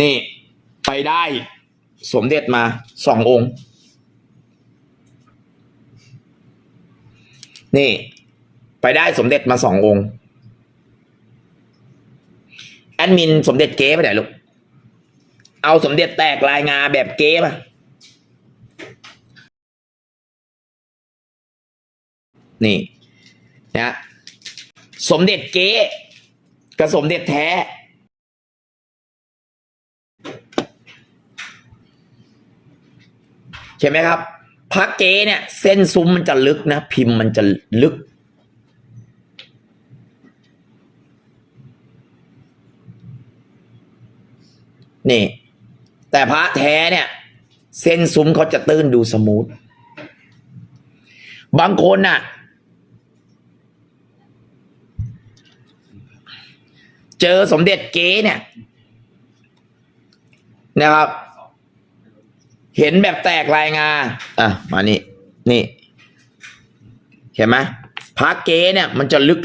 นี่ ไปได้สมเด็จมาสององค์ นี่ ไปได้สมเด็จมาสององค์ แอดมินสมเด็จเก๊ไปไหนลูก เอาสมเด็จแตกลายงาแบบเก๊มานี่นะสมเด็จเก๊กับสมเด็จแท้ ใช่ไหมครับพระเก๊เนี่ย เส้นซุ้มมันจะลึกนะ พิมพ์มันจะลึก นี่ แต่พระแท้เนี่ย เส้นซุ้มเขาจะตื้นดูสมูทบางคนน่ะ เจอสมเด็จเก๊เนี่ยนะครับ เห็นแบบแตกลายงาอะมานี่นี่เห็นไหมพระเก๊เนี่ย มันจะลึก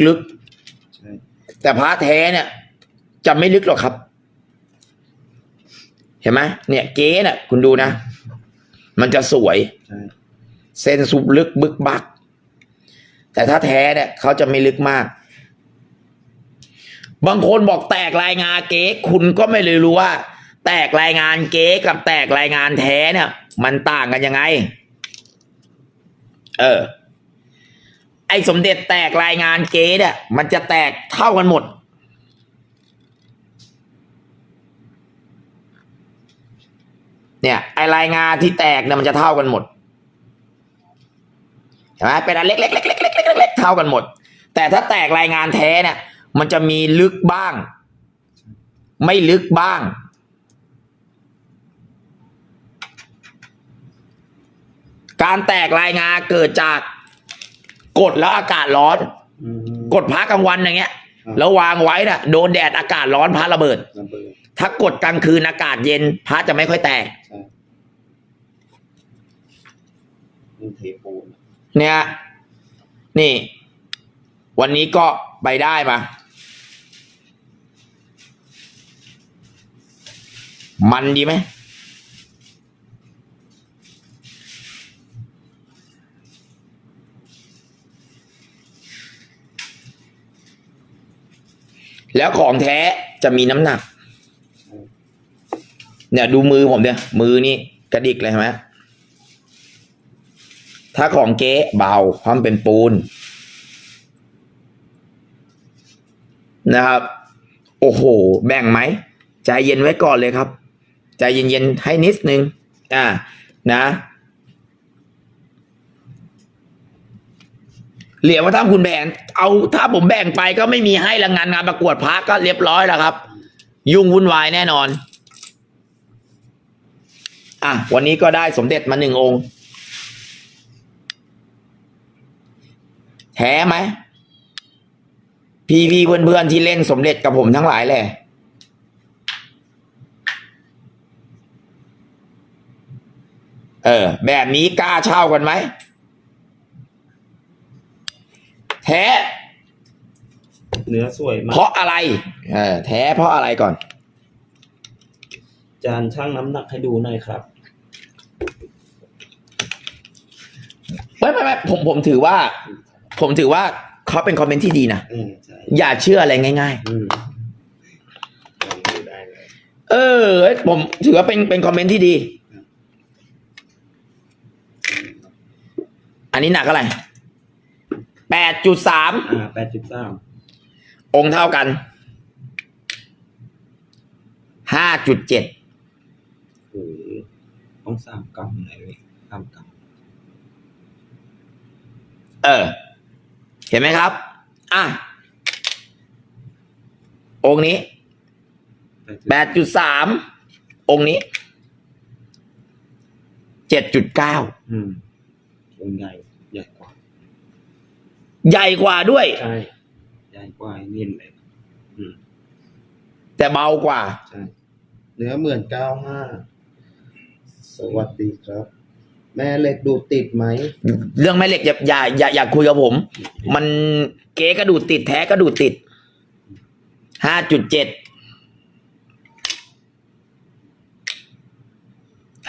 ใช่ๆแต่พระแท้เนี่ย จะไม่ลึกหรอกครับ เห็นไหมเนี่ย เก๊เนี่ยคุณดูนะ มันจะสวยใช่เส้นซุปลึกบึกบัก แต่ถ้าแท้เนี่ยเขาจะไม่ลึกมาก บางคนบอกแตกรายงานเก๊คุณก็ไม่เลยรู้ว่า แตกรายงานเก๊กับแตกรายงานแท้เนี่ย มันต่างกันยังไง เออ ไอ้สมเด็จแตกรายงานเก๊เนี่ย มันจะแตกเท่ากันหมด เนี่ยไอรายงานที่แตกเนี่ยมันจะเท่ากันหมดใช่ไหมเป็นอันเล็กๆๆๆๆๆเท่ากันหมด แต่ถ้าแตกรายงานแท้เนี่ย มันจะมีลึกบ้าง ไม่ลึกบ้าง การแตกรายงานเกิดจากกดแล้วอากาศร้อนอืมกดพักกลางวันอย่างเงี้ยครับแล้ววางไว้น่ะโดนแดดอากาศร้อนพระระเบิดระเบิด ถ้ากดกลางคืนอากาศเย็นพระจะไม่ค่อยแตกใช่นี่เทปูนเนี่ย นี่ วันนี้ก็ไปได้มา มันดีไหม แล้วของแท้จะมีน้ำหนัก เนี่ยดูมือผมเนี่ยมือนี่กระดิกเลยเห็นไหมถ้าของเก๊เบาเพราะมันเป็นปูน นะครับ โอ้โห แบ่งไหม ใจเย็นไว้ก่อนเลยครับ ใจเย็นๆให้นิดนึง อ่า นะ เหลียวว่าถ้าคุณแบ่งเอาถ้าผมแบ่งไปก็ไม่มีให้ละงานงานประกวดพระก็เรียบร้อยแล้วครับ ยุ่งวุ่นวายแน่นอน อะ วันนี้ก็ได้สมเด็จมาหนึ่งองค์ แท้ไหมพี่พี่เพื่อนเพื่อนๆที่เล่นสมเด็จกับผมทั้งหลายแหละเออ แบบนี้กล้าเช่ากันไหม แท้ เนื้อสวยมาเพก ราะอะไรเออแท้เพราะอะไรก่อน จานช่างน้ำหนักให้ดูหน่อยครับ ไม่ไม่ไม่ผมผมถือว่า ผมถือว่าเขาเป็นคอมเมนต์ที่ดีนะ อืมใช่อย่าเชื่ออะไรง่าย อืมลองดูได้เลย ๆ เออ ผมถือว่าเป็นเป็นคอมเมนต์ที่ดี อันนี้หนักเท่าไหร่ แปดจุดสามอ่าแปดจุดสามองค์เท่ากันห้าจุดเจ็ดโอ้โหต้องสามกรัมเลยเว้ยสามกรัมเออ เห็นไหมครับ อะ องค์นี้แปดจุดสามองค์นี้เจ็ดจุดเก้าอืมองค์ใหญ่ใหญ่กว่า ใหญ่กว่าด้วย ใช่ใหญ่กว่าไอ้นี่เลยอืมแต่เบากว่า ใช่เนื้อเหมือนเก้าห้าสวัสดีครับ แม่เหล็กดูดติดไหมเรื่องแม่เหล็กอย่าอย่าอย่าอย่าคุยกับผม มันเก๊ก็ดูดติดแท้ก็ดูดติดห้าจุดเจ็ด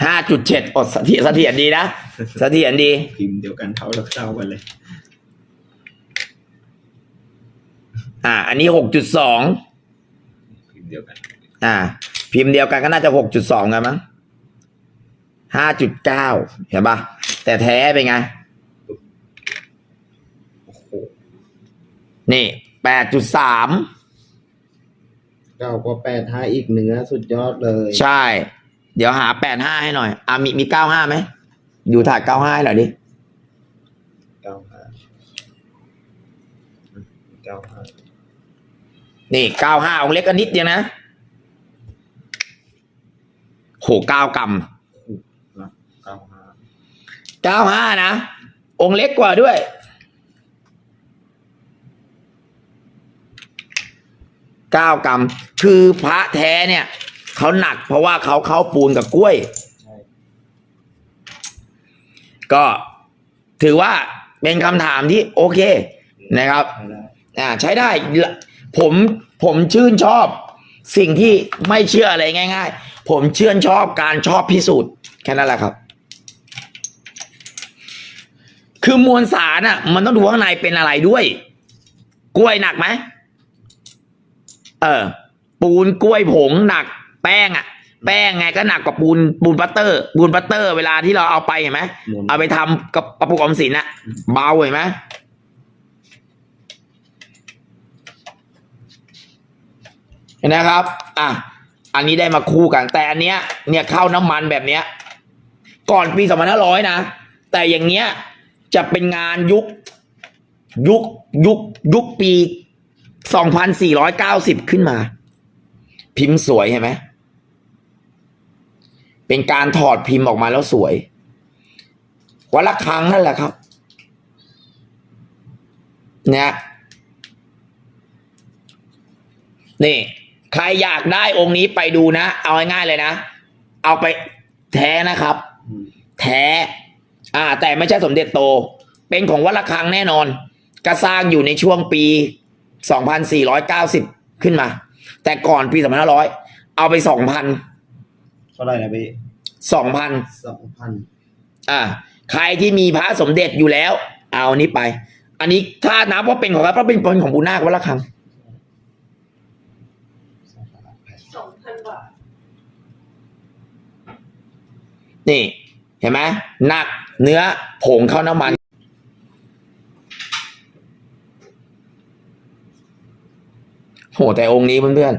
ห้าจุดเจ็ดอดเสถียรเสถียรดีนะเสถียรดี พิมพ์เดียวกันเท่าแล้วเท่ากันเลย อ่า อันนี้หกจุดสองพิมพ์เดียวกัน อ่า พิมพ์เดียวกันก็น่าจะหกจุดสองกันมั้งห้าจุดเก้าเห็นปะแต่แท้เป็นไงโอ้โหนี่แปดจุดสามเก้ากว่าแปดห้าอีกเนื้อสุดยอดเลย ใช่ เดี๋ยวหาแปดห้าให้หน่อย อ่ามีมีเก้าห้าไหมดูถ่ายเก้าห้าหน่อยดิเก้าห้าเก้าห้า นี่เก้าห้าองค์เล็กกันนิดเดียวนะโหเก้ากรัมเก้าห้านะ องค์เล็กกว่าด้วย เก้ากรัม คือพระแท้เนี่ย เขาหนักเพราะว่าเขาเข้าปูนกับกล้วย ก็ถือว่าเป็นคำถามที่โอเคนะครับ อ่าใช้ได้ ผมผมชื่นชอบสิ่งที่ไม่เชื่ออะไรง่าย ๆ ผมเชื่นชอบการชอบพิสูจน์แค่นั้นแหละครับ คือมวลสารอะ มันต้องดูข้างในเป็นอะไรด้วย กล้วยหนักไหมเออ ปูนกล้วยผงหนัก แป้งอะ แป้งไงก็หนักกว่าปูนปูนบัตเตอร์ ปูนบัตเตอร์ เวลาที่เราเอาไปเห็นไหมหมุนเอาไปทำกับกระปุกออมสินอะเบาเห็นไหม เห็นนะครับ อะ อันนี้ได้มาคู่กัน แต่อันเนี้ย เนี่ยเข้าน้ำมันแบบเนี้ย ก่อนปีสองพันห้าร้อยนะ แต่อย่างเงี้ยจะเป็นงานยุค ยุค ยุค ยุคปีสองพันสี่ร้อยเก้าสิบขึ้นมา พิมพ์สวยเห็นไหม เป็นการถอดพิมพ์ออกมาแล้วสวย วันละครั้งนั่นแหละครับ เนี่ยนี่ ใครอยากได้องค์นี้ไปดูนะ เอาง่ายๆเลยนะ เอาไปแท้นะครับอืมแท้ อ่า แต่ไม่ใช่สมเด็จโต เป็นของวัดระฆังแน่นอนก็สร้างอยู่ในช่วงปี 2490 ขึ้นมา แต่ก่อนปี 2500 เอาไป 2,000เท่าไหร่นะพี่2,000สองพันอ่า ใครที่มีพระสมเด็จอยู่แล้ว เอาอันนี้ไป อันนี้ถ้านับว่าเป็นของพระเพราะเป็นคนของบุญนาควัดระฆัง สองพันบาท นี่เห็นไหมหนักเนื้อผงเข้าน้ำมันโหแต่องค์นี้เพื่อน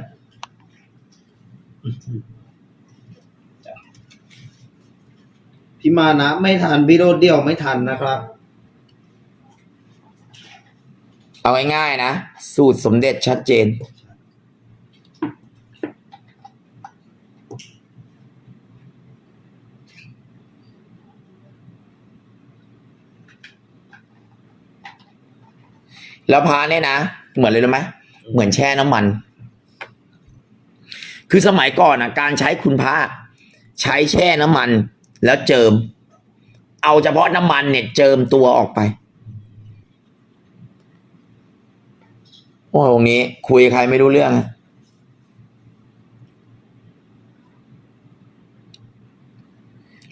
พี่มานะ ไม่ทันพี่โรดเดียวไม่ทันนะครับๆเอาง่ายๆนะ สูตรสมเด็จชัดเจน แล้วพาเนี่ยนะเหมือนเลยรู้ไหมเหมือนแช่น้ำมัน คือสมัยก่อนอะ การใช้คุณพระใช้แช่น้ำมัน แล้วเจิม เอาเฉพาะน้ำมันเนี่ย เจิมตัวออกไปโอ้ตรงนี้ คุยใครไม่รู้เรื่อง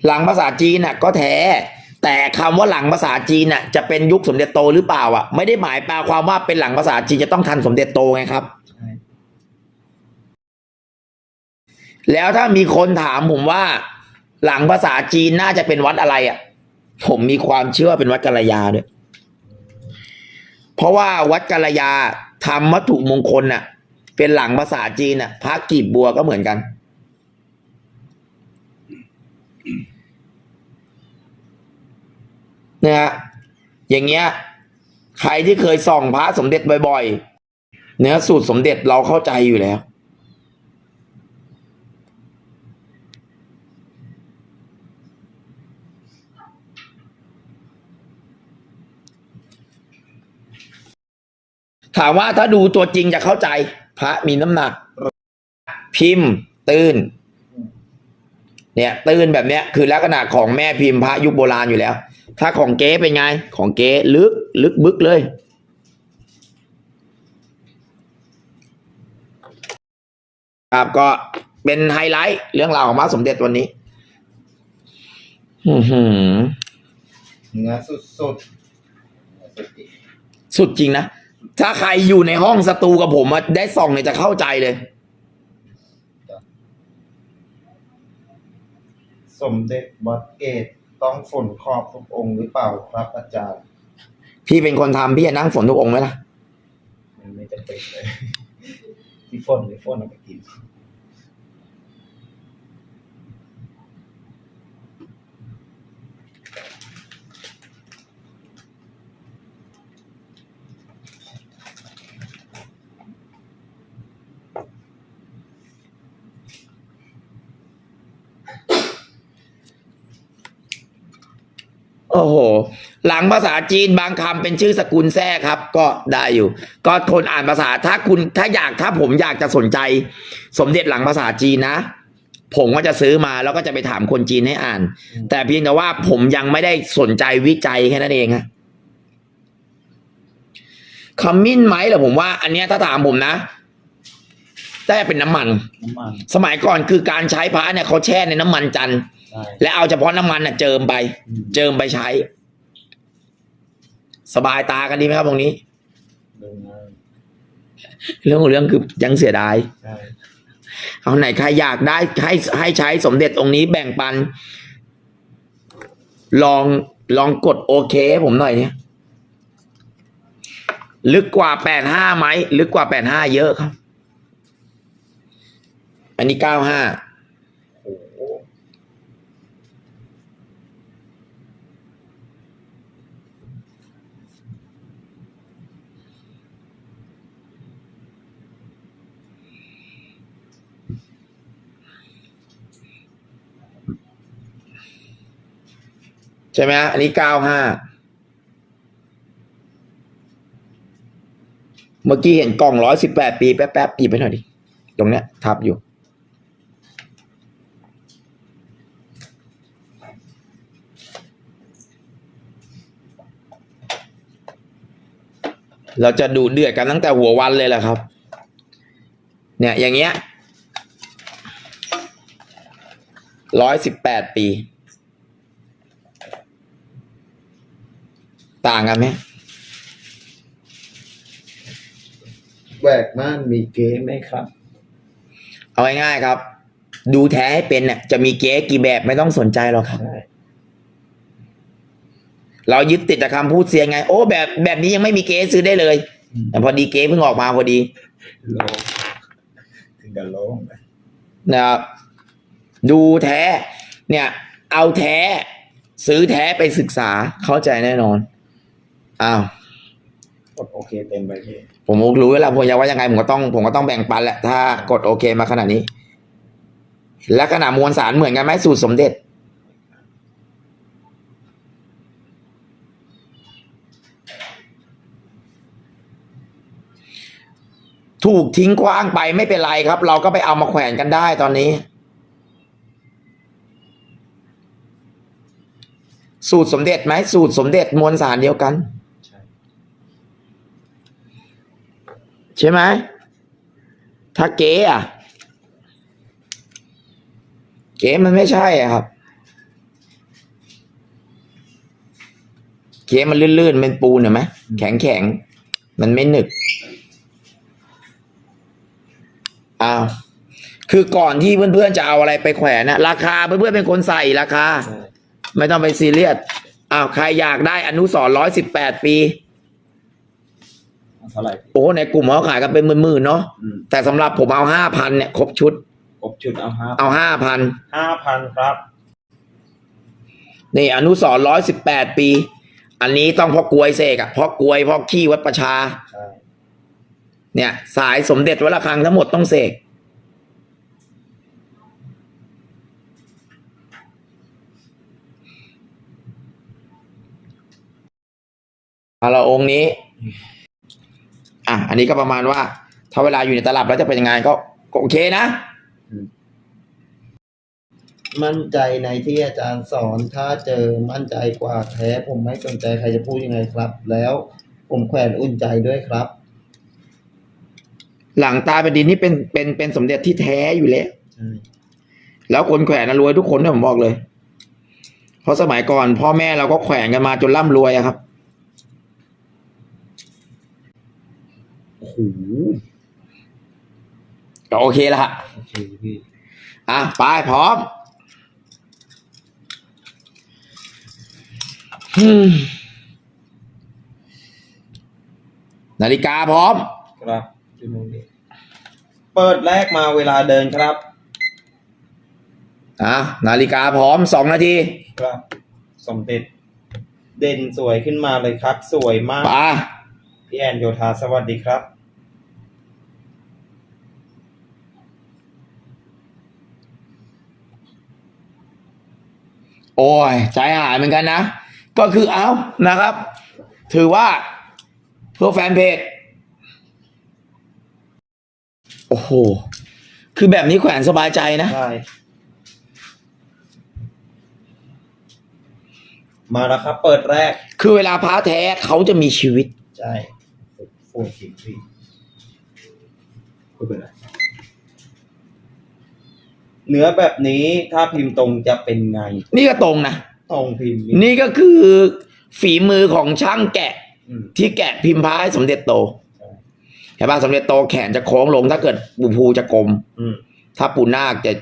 หลังภาษาจีนน่ะ ก็แท้ แต่คำว่าหลังภาษาจีนน่ะจะเป็นยุคสมเด็จโตหรือเปล่าอะไม่ได้หมายแปลความว่าเป็นหลังภาษาจีนจะต้องทันสมเด็จโตไงครับใช่แล้วถ้ามีคนถามผมว่า หลังภาษาจีนน่าจะเป็นวัดอะไรอะ ผมมีความเชื่อเป็นวัดกัลยาด้วยเพราะว่าวัดกัลยาทำวัตถุมงคลน่ะ เป็นหลังภาษาจีนน่ะพระกีบบัวก็เหมือนกัน นี่ยฮะอย่างเงี้ยใครที่เคยส่องพระสมเด็จบ่อยๆเนื้อสูตรสมเด็จเราเข้าใจอยู่แล้ว ถามว่าถ้าดูตัวจริงจะเข้าใจ พระมีน้ำหนัก พิมพ์ ตื้น เนี่ยตื้นแบบเนี้ยคือลักษณะของแม่พิมพ์พระยุคโบราณอยู่แล้ว ถ้าของเก๊เป็นไง ของเก๊ลึกลึกบึกเลย ครับก็เป็นไฮไลท์เรื่องราวของพระสมเด็จวันนี้อื้อหือเนื้อสุดสุดๆสุดจริงสุดจริงนะ ถ้าใครอยู่ในห้องสตูกับผมอะได้ส่องเนี่ยจะเข้าใจเลย สมเด็จวัดเกตต้องฝนขอบทุกองค์หรือเปล่าครับอาจารย์ พี่เป็นคนทำพี่จะนั่งฝนทุกองค์ไหมล่ะ มันไม่จำเป็นเลย ที่ฝนหรือฝนเอาไปกิน โอ้โห หลังภาษาจีนบางคำเป็นชื่อสกุลแท้ครับ ก็ได้อยู่ ก็คนอ่านภาษาถ้าคุณถ้าอยากถ้าผมอยากจะสนใจ สมเด็จหลังภาษาจีนนะ ผมก็จะซื้อมาแล้วก็จะไปถามคนจีนให้อ่าน แต่เพียงแต่ว่าผมยังไม่ได้สนใจวิจัยแค่นั้นเองฮะขมิ้นไหมเหรอผมว่า อันเนี้ยถ้าถามผมนะแต่เป็นน้ำมันน้ำมัน สมัยก่อนคือการใช้พระเนี่ยเขาแช่ในน้ำมันจันทร์ใช่ และเอาเฉพาะน้ำมันน่ะเจิมไปอืมเจิมไปใช้ สบายตากันดีไหมครับตรงนี้ดูง่ายเรื่องของเรื่องคือยังเสียดายใช่เอาไหนใครอยากได้ให้ให้ใช้สมเด็จองค์นี้แบ่งปัน ลองลองกดโอเคให้ผมหน่อยเนี่ยลึกกว่าแปดห้าไหม ลึกกว่าแปดห้าเยอะครับ อันนี้เก้าห้า โอ้โห ใช่ไหมอันนี้เก้าห้าเมื่อกี้เห็นกล่องร้อยสิบแปดปีแป๊บๆหยิบไปหน่อยดิ ตรงเนี้ย ทับอยู่ เราจะดูเดือดกันตั้งแต่หัววันเลยแหละครับ เนี่ย อย่างเงี้ยร้อยสิบแปดปี ต่างกันไหมแหวกม่านมีเก๊ไหมครับ เอาง่ายๆครับ ดูแท้ให้เป็นเนี่ยจะมีเก๊กี่แบบไม่ต้องสนใจหรอกครับใช่เรายึดติดแต่คำพูดเสียงไง โอ้แบบแบบนี้ยังไม่มีเก๊ซื้อได้เลยแต่พอดีเก๊เพิ่งออกมาพอดีโลงถึงกับโลงเลยนะครับดูแท้ เนี่ย เอาแท้ ซื้อแท้ไปศึกษาเข้าใจแน่นอน อ้าวกดโอเคเต็มไปพี่ผมรู้แล้วผมอยากว่ายังไงผมก็ต้องผมก็ต้องแบ่งปันแหละ ถ้ากดโอเคมาขนาดนี้ และขนาดมวลสารเหมือนกันไหมสูตรสมเด็จ ถูกทิ้งกว้างไปไม่เป็นไรครับ เราก็ไปเอามาแขวนกันได้ตอนนี้ สูตรสมเด็จไหมสูตรสมเด็จมวลสารเดียวกัน ใช่ใช่ไหมถ้าเก๋อะเก๋มันไม่ใช่อะครับ เก๋มันลื่นๆเป็นปูนเห็นไหมแข็งแข็งๆมันไม่หนึกอ้าวคือก่อนที่เพื่อนๆจะเอาอะไรไปแขวนนะราคาเพื่อนๆเป็นคนใส่ราคาใช่ไม่ต้องไปซีเรียสอ้าวใครอยากได้อนุสรร้อยสิบแปดปี เอาเท่าไหร่โอ้ในกลุ่มเขาขายกันเป็นหมื่นๆเนาะอืมแต่สำหรับผมเอาห้าพันเนี่ยครบชุด ครบชุดเอาห้าเอาห้าพันห้าพันครับ นี่อนุสรร้อยสิบแปดปี อันนี้ต้องพ่อกลวยเสกอะพ่อกลวยพ่อขี้วัดประชา ใช่เนี่ย สายสมเด็จวัดระฆังทั้งหมดต้องเสกเอาละองค์นี้ อะอันนี้ก็ประมาณว่า ถ้าเวลาอยู่ในตลับแล้วจะเป็นยังไงก็ก็โอเคนะ มั่นใจในที่อาจารย์สอนถ้าเจอมั่นใจกว่าแท้ผมไม่สนใจใครจะพูดยังไงครับ แล้วผมแขวนอุ่นใจด้วยครับ หลังตาเป็นดินนี่เป็นเป็นเป็นสมเด็จที่แท้อยู่แล้วใช่แล้วคนแขวนน่ะรวยทุกคนนะผมบอกเลย เพราะสมัยก่อน พ่อแม่เราก็แขวนกันมาจนร่ำรวยอะครับ โอ้โหก็โอเคละฮะโอเคพี่อะไปพร้อมอืมนาฬิกาพร้อม ครับดูตรงนี้เปิดแรกมาเวลาเดินครับ อะนาฬิกาพร้อมสองนาทีครับ สมเด็จ เด่นสวยขึ้นมาเลยครับ สวยมาก ไป พี่แอนโยธาสวัสดีครับ โอ้ยใจหายเหมือนกันนะ ก็คือเอานะครับ ถือว่าเพื่อแฟนเพจโอ้โห คือแบบนี้แขวนสบายใจนะ ใช่ มาแล้วครับ เปิดแรก คือเวลาพระแท้เขาจะมีชีวิต ใช่ โอ้ยจริงพี่ไม่เป็นไรเนื้อแบบนี้ถ้าพิมพ์ตรงจะเป็นไง นี่ก็ตรงนะ ตรงพิมพ์นี่ก็คือฝีมือของช่างแกะ อืม ที่แกะพิมพ์พระให้สมเด็จโตใช่ เห็นป่ะสมเด็จโตแขนจะโค้งลง ถ้าเกิดปูภูจะกลม อืมถ้าปูนาคจะ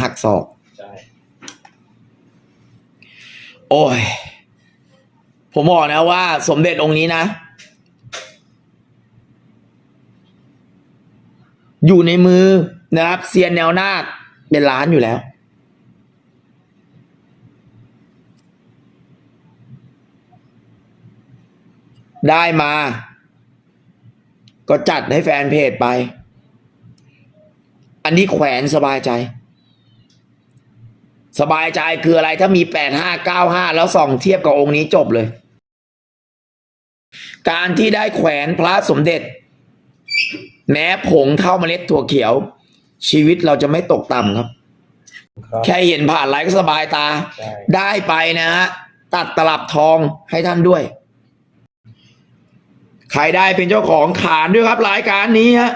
หักศอก ใช่โอ้ย ผมบอกนะว่า สมเด็จองค์นี้นะ อยู่ในมือนะครับเซียนแนวหน้าเป็นล้านอยู่แล้ว ได้มา ก็จัดให้แฟนเพจไป อันนี้แขวนสบายใจ สบายใจคืออะไรถ้ามีแปดห้าเก้าห้าแล้วส่องเทียบกับองค์นี้จบเลย การที่ได้แขวนพระสมเด็จ แม้ผงเท่าเมล็ดถั่วเขียว ชีวิตเราจะไม่ตกต่ำครับครับแค่เห็นผ่านไลฟ์ก็สบายตาใช่ได้ไปนะฮะตัดตลับทองให้ท่านด้วย ใครได้เป็นเจ้าของขานด้วยครับรายการนี้ฮะ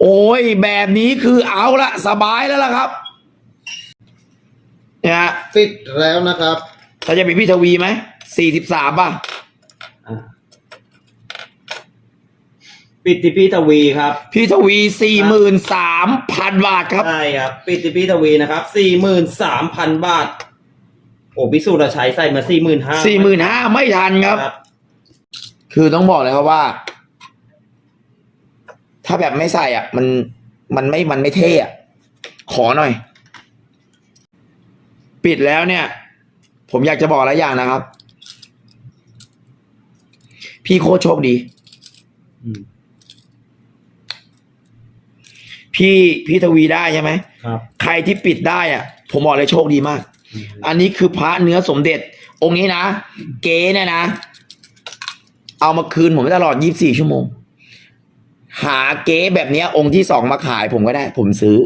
โอ้ยแบบนี้คือเอาละสบายแล้วล่ะครับเนี่ยฮะฟิตแล้วนะครับถ้าจะเป็นพี่ทวีไหมสี่สิบสามป่ะ อ่า ปิดที่พี่ทวีครับ พี่ทวีสี่หมื่นสามพันบาทครับ ใช่ครับ ปิดที่พี่ทวีนะครับสี่หมื่นสามพันบาท โอ้พิสูจน์ชัยใส่มาสี่หมื่นห้าสี่หมื่นห้าไม่ทันครับ คือต้องบอกเลยครับว่า ถ้าแบบไม่ใส่อะ มันมันไม่มันไม่เท่อะ ขอหน่อย ปิดแล้วเนี่ย ผมอยากจะบอกอะไรอย่างนะครับ พี่โคตรโชคดี อืม พี่พี่ทวีได้ใช่ไหมครับ ใครที่ปิดได้อะ ผมบอกเลยโชคดีมากอืมอันนี้คือพระเนื้อสมเด็จ องค์นี้นะ เก๋เนี่ยนะ เอามาคืนผมตลอด 24 ชั่วโมง หาเก๋แบบเนี้ย องค์ที่สองมาขายผมก็ได้ ผมซื้อ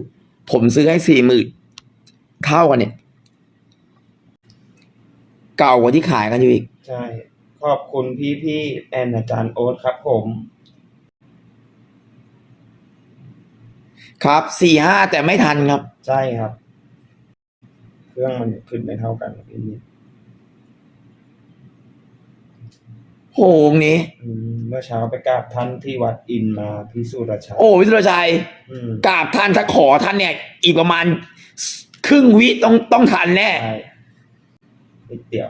ผมซื้อให้สี่หมื่นเท่ากันเนี่ย เก่ากว่าที่ขายกันอยู่อีก ใช่ ขอบคุณพี่พี่ๆแอนอาจารย์โอ๊ตครับผม ครับสี่ห้าแต่ไม่ทันครับ ใช่ครับ เครื่องมันขึ้นไม่เท่ากันพี่นี่โหองค์นี้ อืมเมื่อเช้าไปกราบท่านที่วัดอินมาพิสูจน์ชัยโอ้วิสุรชัยอืมกราบท่านถ้าขอท่านเนี่ย อีกประมาณ ครึ่งวิต้องต้องทันแน่ ใช่นิดเดียว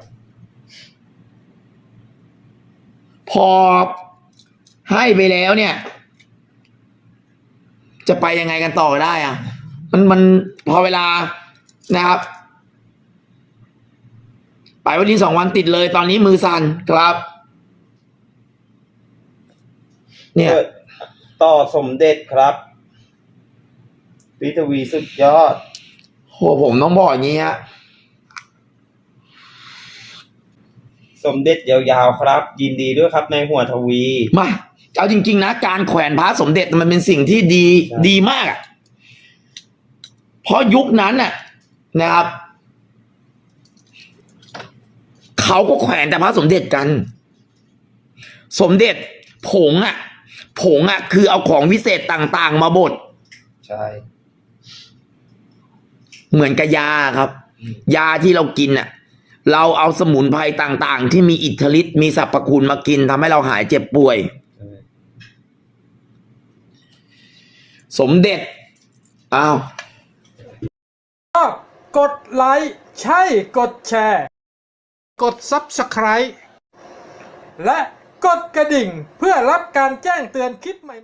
พอให้ไปแล้วเนี่ย จะไปยังไงกันต่อได้อะมันมันพอเวลานะครับ ไปวันนี้สองวันติดเลย ตอนนี้มือสั่นครับ เนี่ยเปิดต่อสมเด็จครับพิทวีสุดยอดโหผมต้องบอกอย่างนี้ฮะสมเด็จยาวๆครับ ยินดีด้วยครับในหัวทวี มา เอาจริง ๆ นะ การแขวนพระสมเด็จมันเป็นสิ่งที่ดีใช่ดีมากอะเพราะยุคนั้นน่ะ นะครับเขาก็แขวนแต่พระสมเด็จกัน สมเด็จผงอะผงอะคือเอาของวิเศษต่างๆ มาบดใช่ เหมือนกับยาครับ ยาที่เรากินน่ะเราเอาสมุนไพรต่างๆ ที่มีอิทธิฤทธิ์มีสรรพคุณมากินทำให้เราหายเจ็บป่วย สมเด็จอ้าวกดไลค์ใช่กดแชร์ กด Subscribe และกดกระดิ่งเพื่อรับการแจ้งเตือนคลิปใหม่